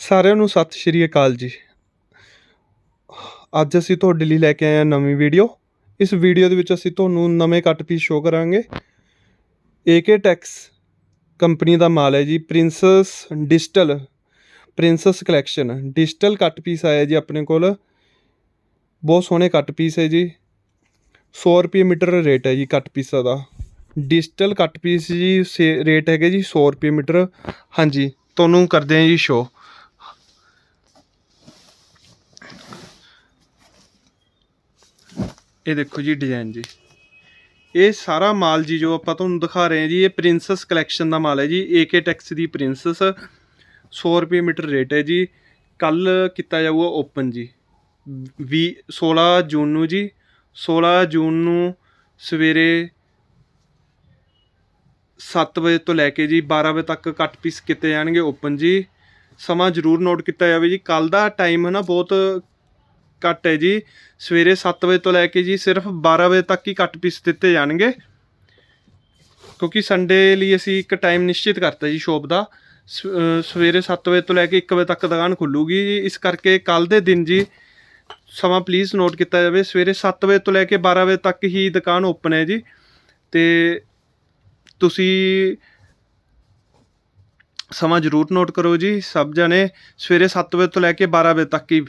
ਸਾਰਿਆਂ ਨੂੰ ਸਤਿ ਸ਼੍ਰੀ ਅਕਾਲ ਜੀ। ਅੱਜ ਅਸੀਂ ਤੁਹਾਡੇ ਲਈ ਲੈ ਕੇ ਆਏ ਹਾਂ ਨਵੀਂ ਵੀਡੀਓ। ਇਸ ਵੀਡੀਓ ਦੇ ਵਿੱਚ ਅਸੀਂ ਤੁਹਾਨੂੰ ਨਵੇਂ ਕੱਟ ਪੀਸ ਸ਼ੋਅ ਕਰਾਂਗੇ। ਏਕੇ ਟੈਕਸ ਕੰਪਨੀ ਦਾ ਮਾਲ ਹੈ ਜੀ princess digital princess collection digital cut piece ਆਇਆ ਜੀ ਆਪਣੇ ਕੋਲ। ਬਹੁਤ ਸੋਹਣੇ ਕੱਟ ਪੀਸ ਹੈ ਜੀ। 100 ਰੁਪਏ ਮੀਟਰ ਰੇਟ ਹੈ ਜੀ ਕੱਟ ਪੀਸਾਂ ਦਾ। ਡਿਜੀਟਲ ਕੱਟ ਪੀਸ ਜੀ, ਸੇ ਰੇਟ ਹੈਗੇ ਜੀ 100 ਰੁਪਏ ਮੀਟਰ। ਹਾਂਜੀ, ਤੁਹਾਨੂੰ ਕਰਦੇ ਹਾਂ ਜੀ ਸ਼ੋਅ ਇਹ ਦੇਖੋ ਜੀ ਡਿਜ਼ਾਈਨ ਜੀ। ਇਹ ਸਾਰਾ ਮਾਲ ਜੀ ਜੋ ਆਪਾਂ ਤੁਹਾਨੂੰ ਦਿਖਾ ਰਹੇ ਹਾਂ ਜੀ, ਇਹ ਪ੍ਰਿੰਸਸ ਕਲੈਕਸ਼ਨ ਦਾ ਮਾਲ ਹੈ ਜੀ। ਏਕੇ ਟੈਕਸ ਦੀ ਪ੍ਰਿੰਸਸ 100 ਰੁਪਏ ਮੀਟਰ ਰੇਟ ਹੈ ਜੀ। ਕੱਲ ਕੀਤਾ ਜਾਊਗਾ ਓਪਨ ਜੀ। 20 16 ਜੂਨ ਨੂੰ ਜੀ। 16 ਜੂਨ ਨੂੰ ਸਵੇਰੇ 7 ਵਜੇ ਤੋਂ ਲੈ ਕੇ ਜੀ 12 ਵਜੇ ਤੱਕ ਕੱਟ ਪੀਸ ਕੀਤੇ ਜਾਣਗੇ ਓਪਨ ਜੀ। ਸਮਾਂ ਜ਼ਰੂਰ ਨੋਟ ਕੀਤਾ ਜਾਵੇ ਜੀ। ਕੱਲ ਦਾ ਟਾਈਮ ਹੈ ਨਾ, ਬਹੁਤ ਘੱਟ ਹੈ ਜੀ। ਸਵੇਰੇ 7 ਵਜੇ ਤੋਂ ਲੈ ਕੇ ਜੀ ਸਿਰਫ 12 ਵਜੇ ਤੱਕ ਹੀ ਕੱਟ ਪੀਸ ਦਿੱਤੇ ਜਾਣਗੇ। ਕਿਉਂਕਿ ਸੰਡੇ ਲਈ ਅਸੀਂ ਇੱਕ ਟਾਈਮ ਨਿਸ਼ਚਿਤ ਕਰਤਾ ਜੀ ਸ਼ੋਪ ਦਾ। ਸ- ਸਵੇਰੇ 7 ਵਜੇ ਤੋਂ ਲੈ ਕੇ 1 ਵਜੇ ਤੱਕ ਦੁਕਾਨ ਖੁੱਲੂਗੀ ਜੀ। ਇਸ ਕਰਕੇ ਕੱਲ ਦੇ ਦਿਨ ਜੀ ਸਮਾਂ ਪਲੀਜ਼ ਨੋਟ ਕੀਤਾ ਜਾਵੇ। ਸਵੇਰੇ 7 ਵਜੇ ਤੋਂ ਲੈ ਕੇ 12 ਵਜੇ ਤੱਕ ਹੀ ਦੁਕਾਨ ਓਪਨ ਹੈ ਜੀ। ਤੇ ਤੁਸੀਂ ਸਮਾਂ ਜ਼ਰੂਰ ਨੋਟ ਕਰੋ ਜੀ। ਸਭ ਜਣੇ ਸਵੇਰੇ 7 ਵਜੇ ਤੋਂ ਲੈ ਕੇ 12 ਵਜੇ ਤੱਕ ਹੀ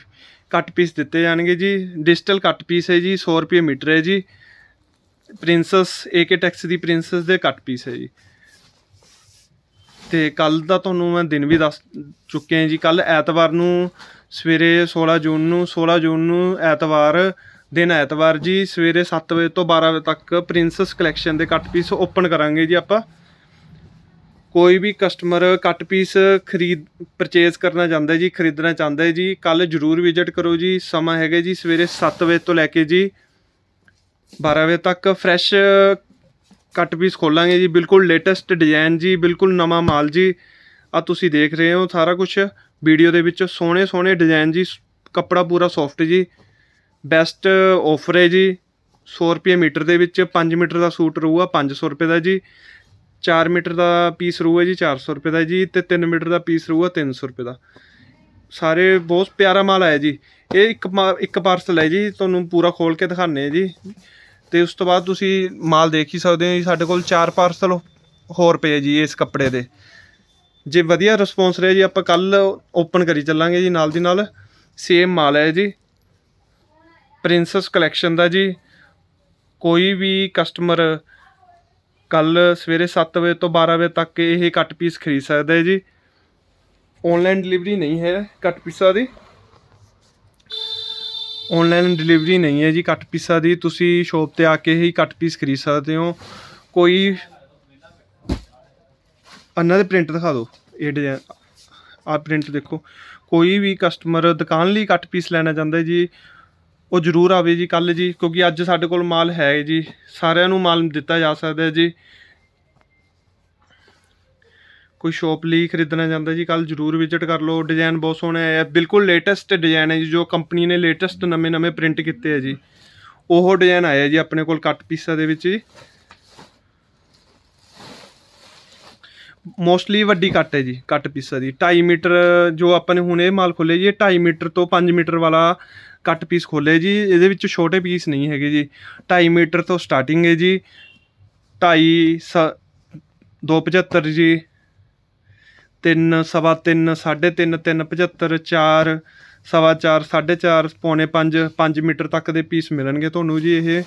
ਕੱਟ ਪੀਸ ਦਿੱਤੇ ਜਾਣਗੇ ਜੀ। ਡਿਜੀਟਲ ਕੱਟ ਪੀਸ ਹੈ ਜੀ 100 ਰੁਪਏ ਮੀਟਰ ਹੈ ਜੀ। ਪ੍ਰਿੰਸਸ ਏਕੇ ਟੈਕਸ ਦੀ ਪ੍ਰਿੰਸਸ ਦੇ ਕੱਟ ਪੀਸ ਹੈ ਜੀ। ਤੇ ਕੱਲ ਦਾ ਤੁਹਾਨੂੰ ਮੈਂ ਦਿਨ ਵੀ ਦੱਸ ਚੁੱਕਿਆ ਜੀ। ਕੱਲ ਐਤਵਾਰ ਨੂੰ ਸਵੇਰੇ 16 ਜੂਨ ਨੂੰ 16 ਜੂਨ ਨੂੰ ਐਤਵਾਰ ਦਿਨ ਐਤਵਾਰ ਜੀ। ਸਵੇਰੇ 7 ਵਜੇ ਤੋਂ 12 ਵਜੇ ਤੱਕ ਪ੍ਰਿੰਸਸ ਕਲੈਕਸ਼ਨ ਦੇ ਕੱਟ ਪੀਸ ਓਪਨ ਕਰਾਂਗੇ ਜੀ ਆਪਾਂ। ਕੋਈ ਵੀ ਕਸਟਮਰ ਕੱਟ ਪੀਸ ਖਰੀਦ ਪਰਚੇਜ਼ ਕਰਨਾ ਚਾਹੁੰਦਾ ਜੀ, ਖਰੀਦਣਾ ਚਾਹੁੰਦਾ ਹੈ ਜੀ, ਕੱਲ ਜਰੂਰ ਵਿਜ਼ਿਟ ਕਰੋ ਜੀ, ਸਮਾਂ ਹੈਗਾ ਜੀ ਸਵੇਰੇ 7 ਵਜੇ ਤੋਂ ਲੈ ਕੇ ਜੀ 12 ਵਜੇ ਤੱਕ ਫਰੈਸ਼ ਕੱਟ ਪੀਸ ਖੋਲਾਂਗੇ ਜੀ, ਬਿਲਕੁਲ ਲੇਟੈਸਟ ਡਿਜ਼ਾਈਨ ਜੀ, ਬਿਲਕੁਲ ਨਵਾਂ ਮਾਲ ਜੀ, ਆ ਤੁਸੀਂ ਦੇਖ ਰਹੇ ਹੋ ਸਾਰਾ ਕੁਝ ਵੀਡੀਓ ਦੇ ਵਿੱਚ ਸੋਹਣੇ ਸੋਹਣੇ ਡਿਜ਼ਾਈਨ ਜੀ ਕੱਪੜਾ ਪੂਰਾ ਸੌਫਟ ਜੀ ਬੈਸਟ ਆਫਰ ਹੈ ਜੀ 100 ਰੁਪਏ ਮੀਟਰ ਦੇ ਵਿੱਚ 5 ਮੀਟਰ ਦਾ ਸੂਟ ਰਹੂਗਾ 500 ਰੁਪਏ ਦਾ ਜੀ 4 ਮੀਟਰ ਦਾ ਪੀਸ ਰਹੂਗਾ ਜੀ 400 ਰੁਪਏ ਦਾ ਜੀ ਤੇ 3 ਮੀਟਰ ਦਾ ਪੀਸ ਰਹੂਗਾ 300 ਰੁਪਏ ਦਾ। ਸਾਰੇ ਬਹੁਤ ਪਿਆਰਾ ਮਾਲ ਆਇਆ ਜੀ। ਇਹ ਇੱਕ ਮਾ- ਇੱਕ ਪਾਰਸਲ ਹੈ ਜੀ, ਤੁਹਾਨੂੰ ਪੂਰਾ ਖੋਲ ਕੇ ਦਿਖਾਣੇ ਜੀ। ਤੇ ਉਸ ਤੋਂ ਬਾਅਦ ਤੁਸੀਂ ਮਾਲ ਦੇਖ ਹੀ ਸਕਦੇ ਹੋ ਜੀ, ਸਾਡੇ ਕੋਲ ਚਾਰ ਪਾਰਸਲ ਹੋਰ ਪਏ ਜੀ ਇਸ ਕੱਪੜੇ ਦੇ। ਜੇ ਵਧੀਆ ਰਿਸਪੌਂਸ ਰਿਹਾ ਜੀ, ਆਪਾਂ ਕੱਲ ਓਪਨ ਕਰੀ ਚੱਲਾਂਗੇ ਜੀ ਨਾਲ ਦੀ ਨਾਲ। ਸੇਮ ਮਾਲ ਹੈ ਜੀ। ਪ੍ਰਿੰਸਸ ਕਲੈਕਸ਼ਨ ਦਾ ਜੀ। ਕੋਈ ਵੀ ਕਸਟਮਰ ਕੱਲ ਸਵੇਰੇ 7 ਵਜੇ ਤੋਂ 12 ਵਜੇ ਤੱਕ ਇਹ ਕੱਟ ਪੀਸ ਖਰੀਦ ਸਕਦਾ ਹੈ ਜੀ। ਆਨਲਾਈਨ ਡਿਲੀਵਰੀ ਨਹੀਂ ਹੈ ਕੱਟ ਪੀਸਾਂ ਦੀ। ਆਨਲਾਈਨ ਡਿਲੀਵਰੀ ਨਹੀਂ ਹੈ ਜੀ ਕੱਟ ਪੀਸਾਂ ਦੀ। ਤੁਸੀਂ ਸ਼ੋਪ ਤੇ ਆ ਕੇ ਹੀ ਕੱਟ ਪੀਸ ਖਰੀਦ ਸਕਦੇ ਹੋ। ਕੋਈ ਅੰਨਾ ਦੇ ਪ੍ਰਿੰਟ ਦਿਖਾ ਦਿਓ। ਇਹ ਡਿਜ਼ਾਈਨ ਆ ਪ੍ਰਿੰਟ ਦੇਖੋ। ਕੋਈ ਵੀ ਕਸਟਮਰ ਦੁਕਾਨ ਲਈ ਕੱਟ ਪੀਸ ਲੈਣਾ ਚਾਹੁੰਦਾ ਜੀ। ਉਹ ਜ਼ਰੂਰ ਆਵੇ ਜੀ ਕੱਲ ਜੀ, ਕਿਉਂਕਿ ਅੱਜ ਸਾਡੇ ਕੋਲ ਮਾਲ ਹੈ ਜੀ। ਸਾਰਿਆਂ ਨੂੰ ਮਾਲ ਦਿੱਤਾ ਜਾ ਸਕਦਾ ਹੈ ਜੀ। ਕੋਈ ਸ਼ੋਪ ਲਈ ਖਰੀਦਣਾ ਚਾਹੁੰਦਾ ਜੀ ਕੱਲ ਜ਼ਰੂਰ ਵਿਜ਼ਿਟ ਕਰ ਲਓ। ਡਿਜ਼ਾਈਨ ਬਹੁਤ ਸੋਹਣਾ ਹੈ ਬਿਲਕੁਲ ਲੇਟੈਸਟ ਡਿਜ਼ਾਈਨ ਹੈ ਜੀ, ਜੋ ਕੰਪਨੀ ਨੇ ਲੇਟੈਸਟ ਨਵੇਂ-ਨਵੇਂ ਪ੍ਰਿੰਟ ਕੀਤੇ ਹੈ ਜੀ। ਉਹ ਡਿਜ਼ਾਈਨ ਆਇਆ ਜੀ ਆਪਣੇ ਕੋਲ ਕੱਟ ਪੀਸਾਂ ਦੇ ਵਿੱਚ ਜੀ। ਮੋਸਟਲੀ ਵੱਡੀ ਕੱਟ ਹੈ ਜੀ ਕੱਟ ਪੀਸਾਂ ਦੀ। 2.5 ਮੀਟਰ ਜੋ ਆਪਾਂ ਨੇ ਹੁਣ ਇਹ ਮਾਲ ਖੋਲੇ ਜੀ, ਇਹ 2.5 ਮੀਟਰ ਤੋਂ 5 ਮੀਟਰ ਵਾਲਾ ਕੱਟ ਪੀਸ ਖੋਲੇ ਜੀ, ਇਹਦੇ ਵਿੱਚ ਛੋਟੇ ਪੀਸ ਨਹੀਂ ਹੈਗੇ ਜੀ। 2.5 ਮੀਟਰ ਤੋਂ ਸਟਾਰਟਿੰਗ ਹੈ ਜੀ। 2.5 275 ਜੀ। 3 ਸਵਾ 3 3.5 3 75 4 ਸਵਾ 4 4.5 ਪੌਣੇ 5 5 ਮੀਟਰ ਤੱਕ ਦੇ ਪੀਸ ਮਿਲਣਗੇ ਤੁਹਾਨੂੰ ਜੀ ਇਹ।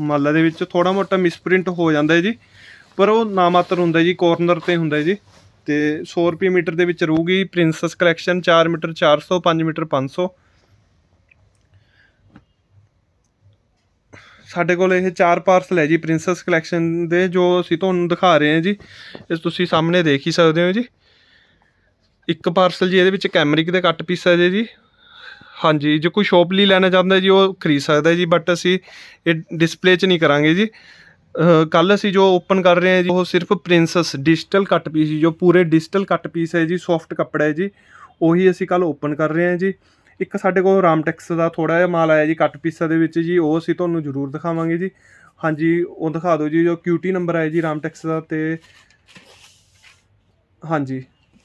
ਮਾਲਾਂ ਦੇ ਵਿੱਚ ਥੋੜਾ ਮੋਟਾ ਮਿਸਪ੍ਰਿੰਟ ਹੋ ਜਾਂਦਾ ਹੈ ਜੀ। ਪਰ ਉਹ ਨਾਮਾਤਰ ਹੁੰਦਾ ਜੀ ਕੋਰਨਰ ਤੇ ਹੁੰਦਾ ਜੀ। ਤੇ 100 ਰੁਪਏ ਮੀਟਰ ਦੇ ਵਿੱਚ ਰਹੂਗੀ ਪ੍ਰਿੰਸਸ ਕਲੈਕਸ਼ਨ 4 ਮੀਟਰ 400 5 ਮੀਟਰ 500 ਸਾਡੇ ਕੋਲ ਇਹ ਚਾਰ ਪਾਰਸਲ ਹੈ ਜੀ ਪ੍ਰਿੰਸਸ ਕਲੈਕਸ਼ਨ ਦੇ, ਜੋ ਅਸੀਂ ਤੁਹਾਨੂੰ ਦਿਖਾ ਰਹੇ ਹਾਂ ਜੀ। ਇਹ ਤੁਸੀਂ ਸਾਹਮਣੇ ਦੇਖ ਹੀ ਸਕਦੇ ਹੋ ਜੀ। ਇੱਕ ਪਾਰਸਲ ਜੀ, ਇਹਦੇ ਵਿੱਚ ਕੈਮਰਿਕ ਦੇ ਕੱਟ ਪੀਸ ਹੈ ਜੀ ਹਾਂਜੀ, ਜੇ ਕੋਈ ਸ਼ੋਪ ਲਈ ਲੈਣਾ ਚਾਹੁੰਦਾ ਜੀ, ਉਹ ਖਰੀਦ ਸਕਦਾ ਜੀ ਬਟ ਅਸੀਂ ਇਹ ਡਿਸਪਲੇ 'ਚ ਨਹੀਂ ਕਰਾਂਗੇ ਜੀ। ਕੱਲ ਅਸੀਂ ਜੋ ਓਪਨ ਕਰ ਰਹੇ ਹਾਂ ਜੀ, ਉਹ ਸਿਰਫ ਪ੍ਰਿੰਸਸ ਡਿਜੀਟਲ ਕੱਟ ਪੀਸ ਜੀ, ਜੋ ਪੂਰੇ ਡਿਜੀਟਲ ਕੱਟ ਪੀਸ ਹੈ ਜੀ ਸੌਫਟ ਕੱਪੜਾ ਹੈ ਜੀ, ਉਹੀ ਅਸੀਂ ਕੱਲ ਓਪਨ ਕਰ ਰਹੇ ਹਾਂ ਜੀ। ਇੱਕ ਸਾਡੇ ਕੋਲ ਰਾਮਟੈਕਸ ਦਾ ਥੋੜਾ ਜਿਹਾ ਮਾਲ ਆਇਆ ਜੀ ਕੱਟ ਪੀਸਾਂ ਦੇ ਵਿੱਚ ਜੀ, ਉਹ ਅਸੀਂ ਤੁਹਾਨੂੰ ਜ਼ਰੂਰ ਦਿਖਾਵਾਂਗੇ ਜੀ। ਹਾਂਜੀ, ਉਹ ਦਿਖਾ ਦਿਓ ਜੀ, ਜੋ ਕਿਊਟੀ ਨੰਬਰ ਆਇਆ ਜੀ ਰਾਮਟੈਕਸ ਦਾ ਤੇ ਹਾਂਜੀ,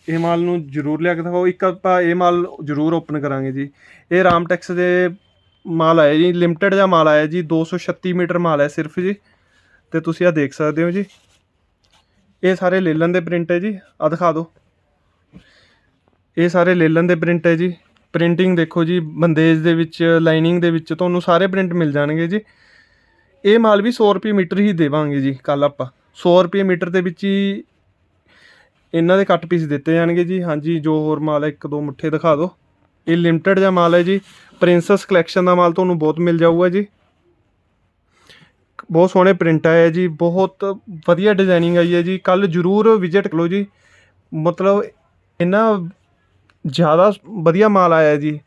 ਇਹ ਮਾਲ ਨੂੰ ਜ਼ਰੂਰ ਲਿਆ ਕੇ ਦਿਖਾਓ। ਇੱਕ ਆਪਾਂ ਇਹ ਮਾਲ ਜ਼ਰੂਰ ਓਪਨ ਕਰਾਂਗੇ ਜੀ। ਇਹ ਰਾਮਟੈਕਸ ਦੇ ਮਾਲ ਆਇਆ ਜੀ ਲਿਮਟਿਡ ਦਾ ਮਾਲ ਆਇਆ ਜੀ 236 ਮੀਟਰ ਮਾਲ ਹੈ ਸਿਰਫ ਜੀ। ਤੇ ਤੁਸੀਂ ਆ ਦੇਖ ਸਕਦੇ ਹੋ ਜੀ। ਇਹ ਸਾਰੇ ਲੇਲਨ ਦੇ ਪ੍ਰਿੰਟ ਹੈ ਜੀ ਆ ਦਿਖਾ ਦਿਓ। ਇਹ ਸਾਰੇ ਲੇਲਨ ਦੇ ਪ੍ਰਿੰਟ ਹੈ ਜੀ। ਪ੍ਰਿੰਟਿੰਗ ਦੇਖੋ ਜੀ, ਬੰਦੇਜ ਦੇ ਵਿੱਚ, ਲਾਈਨਿੰਗ ਦੇ ਵਿੱਚ ਤੁਹਾਨੂੰ ਸਾਰੇ ਪ੍ਰਿੰਟ ਮਿਲ ਜਾਣਗੇ ਜੀ। ਇਹ ਮਾਲ ਵੀ 100 ਰੁਪਏ ਮੀਟਰ ਹੀ ਦੇਵਾਂਗੇ ਜੀ ਕੱਲ ਆਪਾਂ। 100 ਰੁਪਏ ਮੀਟਰ ਦੇ ਵਿੱਚ ਹੀ ਇਹਨਾਂ ਦੇ ਕੱਟ ਪੀਸ ਦਿੱਤੇ ਜਾਣਗੇ ਜੀ। ਹਾਂਜੀ, ਜੋ ਹੋਰ ਮਾਲ ਹੈ, ਇੱਕ ਦੋ ਮੁੱਠੇ ਦਿਖਾ ਦਿਓ। ਇਹ ਲਿਮਟਿਡ ਜਿਹਾ ਮਾਲ ਹੈ ਜੀ। ਪ੍ਰਿੰਸੈਸ ਕਲੈਕਸ਼ਨ ਦਾ ਮਾਲ ਤੁਹਾਨੂੰ ਬਹੁਤ ਮਿਲ ਜਾਊਗਾ ਜੀ। ਬਹੁਤ ਸੋਹਣੇ ਪ੍ਰਿੰਟ ਆਏ ਹੈ ਜੀ। ਬਹੁਤ ਵਧੀਆ ਡਿਜ਼ਾਈਨਿੰਗ ਆਈ ਹੈ ਜੀ। ਕੱਲ ਜਰੂਰ ਵਿਜ਼ਿਟ ਕਰੋ ਜੀ। ਮਤਲਬ ਇਹਨਾਂ ਜ਼ਿਆਦਾ ਵਧੀਆ ਮਾਲ ਆਇਆ ਜੀ।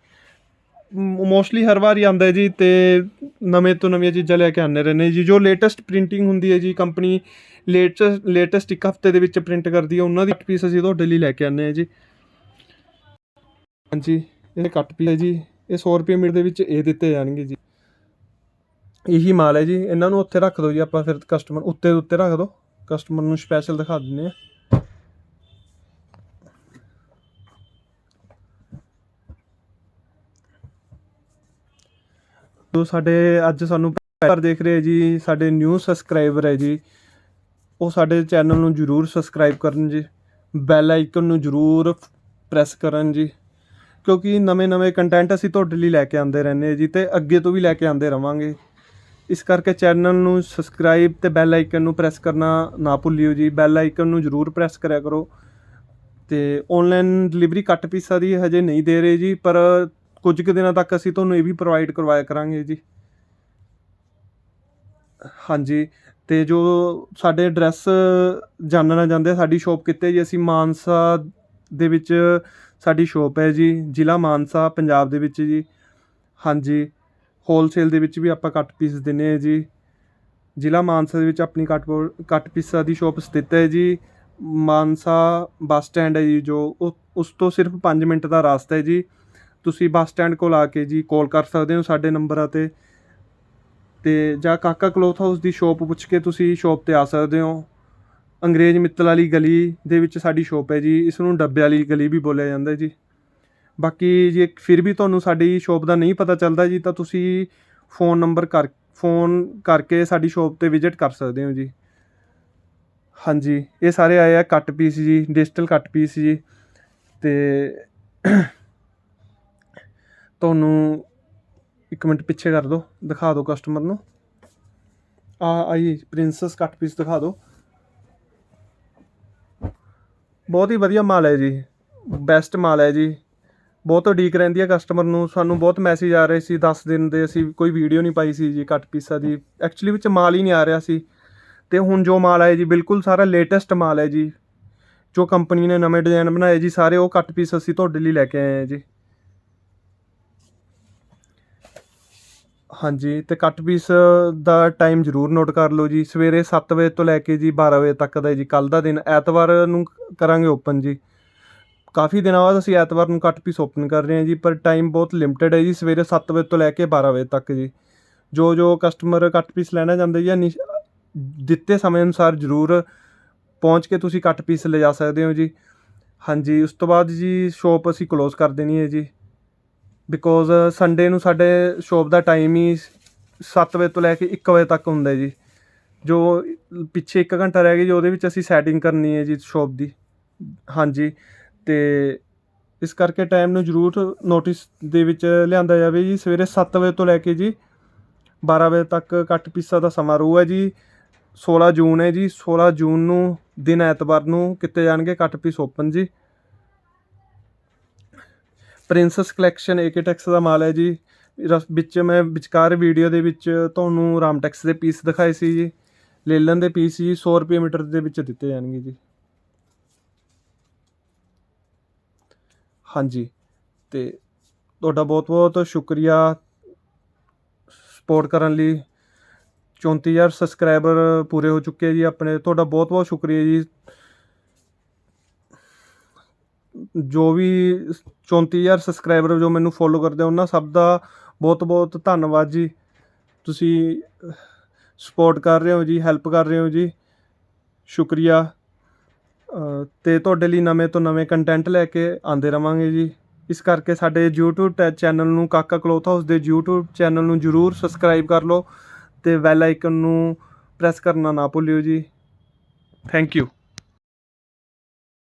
ਮੋਸਟਲੀ ਹਰ ਵਾਰ ਹੀ ਆਉਂਦਾ ਜੀ ਅਤੇ ਨਵੇਂ ਤੋਂ ਨਵੀਆਂ ਚੀਜ਼ਾਂ ਲੈ ਕੇ ਆਉਂਦੇ ਰਹਿੰਦੇ ਜੀ। ਜੋ ਲੇਟੈਸਟ ਪ੍ਰਿੰਟਿੰਗ ਹੁੰਦੀ ਹੈ ਜੀ ਕੰਪਨੀ ਲੇਟੈਸਟ ਲੇਟੈਸਟ ਇੱਕ ਹਫ਼ਤੇ ਦੇ ਵਿੱਚ ਪ੍ਰਿੰਟ ਕਰਦੀ ਹੈ, ਉਹਨਾਂ ਦੀ ਕੱਟ ਪੀਸ ਅਸੀਂ ਤੁਹਾਡੇ ਲਈ ਲੈ ਕੇ ਆਉਂਦੇ ਹਾਂ ਜੀ। ਹਾਂਜੀ, ਇਹ ਕੱਟ ਪੀਸ ਹੈ ਜੀ। ਇਹ 100 ਰੁਪਏ ਮੀਟਰ ਦੇ ਵਿੱਚ ਇਹ ਦਿੱਤੇ ਜਾਣਗੇ ਜੀ। ਇਹੀ ਮਾਲ ਹੈ ਜੀ। ਇਹਨਾਂ ਨੂੰ ਉੱਥੇ ਰੱਖ ਦਿਓ ਜੀ, ਆਪਾਂ ਫਿਰ ਕਸਟਮਰ ਉੱਤੇ ਉੱਤੇ ਰੱਖ ਦਿਓ। ਕਸਟਮਰ ਨੂੰ ਸਪੈਸ਼ਲ ਦਿਖਾ ਦਿੰਦੇ ਆ ਜੋ ਸਾਡੇ ਅੱਜ ਸਾਨੂੰ ਪਰ ਦੇਖ ਰਹੇ ਜੀ, ਸਾਡੇ ਨਿਊ ਸਬਸਕ੍ਰਾਈਬਰ ਹੈ ਜੀ। ਉਹ ਸਾਡੇ ਚੈਨਲ ਨੂੰ ਜਰੂਰ ਸਬਸਕ੍ਰਾਈਬ ਕਰਨ ਜੀ। ਬੈਲ ਆਈਕਨ ਨੂੰ ਜਰੂਰ ਪ੍ਰੈਸ ਕਰਨ ਜੀ। ਕਿਉਂਕਿ ਨਵੇਂ-ਨਵੇਂ ਕੰਟੈਂਟ ਅਸੀਂ ਤੁਹਾਡੇ ਲਈ ਲੈ ਕੇ ਆਉਂਦੇ ਰਹਿੰਦੇ ਹਾਂ ਜੀ ਤੇ ਅੱਗੇ ਤੋਂ ਵੀ ਲੈ ਕੇ ਆਉਂਦੇ ਰਵਾਂਗੇ। ਇਸ ਕਰਕੇ ਚੈਨਲ ਨੂੰ ਸਬਸਕ੍ਰਾਈਬ ਤੇ ਬੈਲ ਆਈਕਨ ਨੂੰ ਪ੍ਰੈਸ ਕਰਨਾ ਨਾ ਭੁੱਲਿਓ ਜੀ। ਬੈਲ ਆਈਕਨ ਨੂੰ ਜਰੂਰ ਪ੍ਰੈਸ ਕਰਿਆ ਕਰੋ। ਤੇ ਆਨਲਾਈਨ ਡਿਲੀਵਰੀ ਕੱਟ ਪੀਸਾ ਦੀ ਹਜੇ ਨਹੀਂ ਦੇ ਰਹੇ ਜੀ, ਪਰ ਕੁਝ ਕੁ ਦਿਨਾਂ ਤੱਕ ਅਸੀਂ ਤੁਹਾਨੂੰ ਇਹ ਵੀ ਪ੍ਰੋਵਾਈਡ ਕਰਵਾਇਆ ਕਰਾਂਗੇ ਜੀ। ਹਾਂਜੀ, ਤੇ ਜੋ ਸਾਡੇ ਐਡਰੈਸ ਜਾਣਨਾ ਚਾਹੁੰਦੇ ਸਾਡੀ ਸ਼ਾਪ ਕਿੱਥੇ ਜੀ? ਅਸੀਂ ਮਾਨਸਾ ਦੇ ਵਿੱਚ ਸਾਡੀ ਸ਼ਾਪ ਹੈ ਜੀ, ਜ਼ਿਲ੍ਹਾ ਮਾਨਸਾ, ਪੰਜਾਬ ਦੇ ਵਿੱਚ ਜੀ। ਹਾਂਜੀ ਹੋਲਸੇਲ ਦੇ ਵਿੱਚ ਵੀ ਆਪਾਂ ਕੱਟ ਪੀਸ ਦਿੰਨੇ ਆ ਜੀ। ਜ਼ਿਲ੍ਹਾ ਮਾਨਸਾ ਦੇ ਵਿੱਚ ਆਪਣੀ ਕੱਟ ਪੋ- ਕੱਟ ਪੀਸਾਂ ਦੀ ਸ਼ਾਪ ਸਥਿਤ ਹੈ ਜੀ। ਮਾਨਸਾ ਬੱਸ ਸਟੈਂਡ ਹੈ ਜੀ ਜੋ, ਉਹ- ਉਸ ਤੋਂ ਸਿਰਫ 5 ਮਿੰਟ ਦਾ ਰਸਤਾ ਹੈ ਜੀ। ਤੁਸੀਂ ਬੱਸ ਸਟੈਂਡ ਕੋਲ ਆ ਕੇ ਜੀ ਕਾਲ ਕਰ ਸਕਦੇ ਹੋ ਸਾਡੇ ਨੰਬਰਾਂ ਤੇ। ਤੇ ਜਾਂ ਕਾਕਾ ਕਲੋਥ ਹਾਊਸ ਦੀ ਸ਼ਾਪ ਪੁੱਛ ਕੇ ਤੁਸੀਂ ਸ਼ਾਪ ਤੇ ਆ ਸਕਦੇ ਹੋ। ਅੰਗਰੇਜ਼ ਮਿੱਤਲ ਵਾਲੀ ਗਲੀ ਦੇ ਵਿੱਚ ਸਾਡੀ ਸ਼ਾਪ ਹੈ ਜੀ ਇਸ ਨੂੰ ਡੱਬੇ ਵਾਲੀ ਗਲੀ ਵੀ ਬੋਲਿਆ ਜਾਂਦਾ ਜੀ। ਬਾਕੀ ਜੇ ਫਿਰ ਵੀ ਤੁਹਾਨੂੰ ਸਾਡੀ ਸ਼ਾਪ ਦਾ ਨਹੀਂ ਪਤਾ ਚੱਲਦਾ ਜੀ, ਤਾਂ ਤੁਸੀਂ ਫੋਨ ਨੰਬਰ ਕਰ, ਫੋਨ ਕਰਕੇ ਸਾਡੀ ਸ਼ਾਪ ਤੇ ਵਿਜ਼ਿਟ ਕਰ ਸਕਦੇ ਹੋ ਜੀ। ਹਾਂਜੀ, ਇਹ ਸਾਰੇ ਆਏ ਆ ਕੱਟ ਪੀਸ ਜੀ, ਡਿਜੀਟਲ ਕੱਟ ਪੀਸ ਜੀ। ਤੇ ਤੁਹਾਨੂੰ ਇੱਕ ਮਿੰਟ ਪਿੱਛੇ ਕਰ ਦਿਓ, ਦਿਖਾ ਦਿਓ ਕਸਟਮਰ ਨੂੰ। ਆ ਆਈ ਪ੍ਰਿੰਸਸ ਕੱਟ ਪੀਸ ਦਿਖਾ ਦਿਓ। ਬਹੁਤ ਹੀ ਵਧੀਆ ਮਾਲ ਹੈ ਜੀ ਬੈਸਟ ਮਾਲ ਹੈ ਜੀ। ਬਹੁਤ ਉਡੀਕ ਰਹਿੰਦੀ ਹੈ ਕਸਟਮਰ ਨੂੰ, ਸਾਨੂੰ ਬਹੁਤ ਮੈਸੇਜ ਆ ਰਹੇ ਸੀ 10 ਦਿਨ ਦੇ ਅਸੀਂ ਕੋਈ ਵੀਡੀਓ ਨਹੀਂ ਪਾਈ ਸੀ ਜੀ ਕੱਟ ਪੀਸਾਂ ਦੀ ਐਕਚੁਅਲੀ ਵਿੱਚ ਮਾਲ ਹੀ ਨਹੀਂ ਆ ਰਿਹਾ ਸੀ। ਤੇ ਹੁਣ ਜੋ ਮਾਲ ਆਇਆ ਜੀ, ਬਿਲਕੁਲ ਸਾਰਾ ਲੇਟੈਸਟ ਮਾਲ ਹੈ ਜੀ। ਜੋ ਕੰਪਨੀ ਨੇ ਨਵੇਂ ਡਿਜ਼ਾਈਨ ਬਣਾਏ ਜੀ, ਸਾਰੇ ਉਹ ਕੱਟ ਪੀਸ ਅਸੀਂ ਤੁਹਾਡੇ ਲਈ ਲੈ ਕੇ ਆਏ ਹਾਂ ਜੀ। ਹਾਂਜੀ ਅਤੇ ਕੱਟ ਪੀਸ ਦਾ ਟਾਈਮ ਜ਼ਰੂਰ ਨੋਟ ਕਰ ਲਓ ਜੀ। ਸਵੇਰੇ ਸੱਤ ਵਜੇ ਤੋਂ ਲੈ ਕੇ ਜੀ 12 ਵਜੇ ਤੱਕ ਦਾ ਜੀ, ਕੱਲ੍ਹ ਦਾ ਦਿਨ। ਐਤਵਾਰ ਨੂੰ ਕਰਾਂਗੇ ਓਪਨ ਜੀ। ਕਾਫੀ ਦਿਨਾਂ ਬਾਅਦ ਅਸੀਂ ਐਤਵਾਰ ਨੂੰ ਕੱਟ ਪੀਸ ਓਪਨ ਕਰ ਰਹੇ ਹਾਂ ਜੀ, ਪਰ ਟਾਈਮ ਬਹੁਤ ਲਿਮਟਿਡ ਹੈ ਜੀ, ਸਵੇਰੇ ਸੱਤ ਵਜੇ ਤੋਂ ਲੈ ਕੇ 12 ਵਜੇ ਤੱਕ ਜੀ। ਜੋ ਜੋ ਕਸਟਮਰ ਕੱਟ ਪੀਸ ਲੈਣਾ ਚਾਹੁੰਦੇ ਜੀ ਨਿਸ਼- ਦਿੱਤੇ ਸਮੇਂ ਅਨੁਸਾਰ ਜ਼ਰੂਰ ਪਹੁੰਚ ਕੇ ਤੁਸੀਂ ਕੱਟ ਪੀਸ ਲੈ ਜਾ ਸਕਦੇ ਹੋ ਜੀ। ਹਾਂਜੀ, ਉਸ ਤੋਂ ਬਾਅਦ ਜੀ ਸ਼ਾਪ ਅਸੀਂ ਕਲੋਜ਼ ਕਰ ਦੇਣੀ ਹੈ ਜੀ। ਬਿਕੋਜ਼ ਸੰਡੇ uh, ਨੂੰ ਸਾਡੇ ਸ਼ੋਪ ਦਾ ਟਾਈਮ ਹੀ 7 ਵਜੇ ਤੋਂ ਲੈ ਕੇ 1 ਵਜੇ ਤੱਕ ਹੁੰਦਾ ਜੀ। ਜੋ ਪਿੱਛੇ 1 ਘੰਟਾ ਰਹਿ ਗਿਆ ਜੀ, ਉਹਦੇ ਵਿੱਚ ਅਸੀਂ ਸੈਟਿੰਗ ਕਰਨੀ ਹੈ ਜੀ ਸ਼ੋਪ ਦੀ। ਹਾਂਜੀ, ਤੇ ਇਸ ਕਰਕੇ ਟਾਈਮ ਨੂੰ ਜ਼ਰੂਰ ਨੋਟਿਸ ਦੇ ਵਿੱਚ ਲਿਆਂਦਾ ਜਾਵੇ ਜੀ। ਸਵੇਰੇ 7 ਵਜੇ ਤੋਂ ਲੈ ਕੇ ਜੀ 12 ਵਜੇ ਤੱਕ ਕੱਟ ਪੀਸਾ ਦਾ ਸਮਾਰੋਹ ਹੈ ਜੀ। 16 ਜੂਨ ਹੈ ਜੀ। 16 ਜੂਨ ਨੂੰ, ਦਿਨ ਐਤਵਾਰ ਨੂੰ ਕੀਤੇ ਜਾਣਗੇ ਕੱਟ ਪੀਸ ਓਪਨ ਜੀ। ਪ੍ਰਿੰਸਸ ਕਲੈਕਸ਼ਨ ਏਕਟੈਕਸ ਦਾ ਮਾਲ ਹੈ ਜੀ। ਰਸ- ਵਿੱਚ ਮੈਂ ਵਿਚਕਾਰ ਵੀਡੀਓ ਦੇ ਵਿੱਚ ਤੁਹਾਨੂੰ ਰਾਮਟੈਕਸ ਦੇ ਪੀਸ ਦਿਖਾਏ ਸੀ ਜੀ। ਲੇਲਨ ਦੇ ਪੀਸ ਜੀ 100 ਰੁਪਏ ਮੀਟਰ ਦੇ ਵਿੱਚ ਦਿੱਤੇ ਜਾਣਗੇ ਜੀ। ਹਾਂਜੀ। ਤੇ ਤੁਹਾਡਾ ਬਹੁਤ ਬਹੁਤ ਸ਼ੁਕਰੀਆ ਸਪੋਰਟ ਕਰਨ ਲਈ। 34000 ਸਬਸਕ੍ਰਾਈਬਰ ਪੂਰੇ ਹੋ ਚੁੱਕੇ ਜੀ ਆਪਣੇ। ਤੁਹਾਡਾ ਬਹੁਤ ਬਹੁਤ ਸ਼ੁਕਰੀਆ ਜੀ। ਜੋ ਵੀ 34000 ਸਬਸਕ੍ਰਾਈਬਰ ਜੋ ਮੈਨੂੰ ਫੋਲੋ ਕਰਦੇ ਆ ਉਹਨਾਂ ਸਭ ਦਾ ਬਹੁਤ ਬਹੁਤ ਧੰਨਵਾਦ ਜੀ। ਤੁਸੀਂ ਸਪੋਰਟ ਕਰ ਰਹੇ ਹੋ ਜੀ ਹੈਲਪ ਕਰ ਰਹੇ ਹੋ ਜੀ। ਸ਼ੁਕਰੀਆ। ਅ, ਤੇ ਤੁਹਾਡੇ ਲਈ ਨਵੇਂ ਤੋਂ ਨਵੇਂ ਕੰਟੈਂਟ ਲੈ ਕੇ ਆਉਂਦੇ ਰਵਾਂਗੇ ਜੀ। ਇਸ ਕਰਕੇ ਸਾਡੇ YouTube ਟੈ- ਚੈਨਲ ਨੂੰ ਕਾਕਾ ਕਲੋਥ ਹਾਊਸ ਦੇ YouTube ਚੈਨਲ ਨੂੰ ਜਰੂਰ ਸਬਸਕ੍ਰਾਈਬ ਕਰ ਲਓ ਤੇ ਬੈਲ ਆਈਕਨ ਨੂੰ ਪ੍ਰੈਸ ਕਰਨਾ ਨਾ ਭੁੱਲਿਓ ਜੀ। Thank you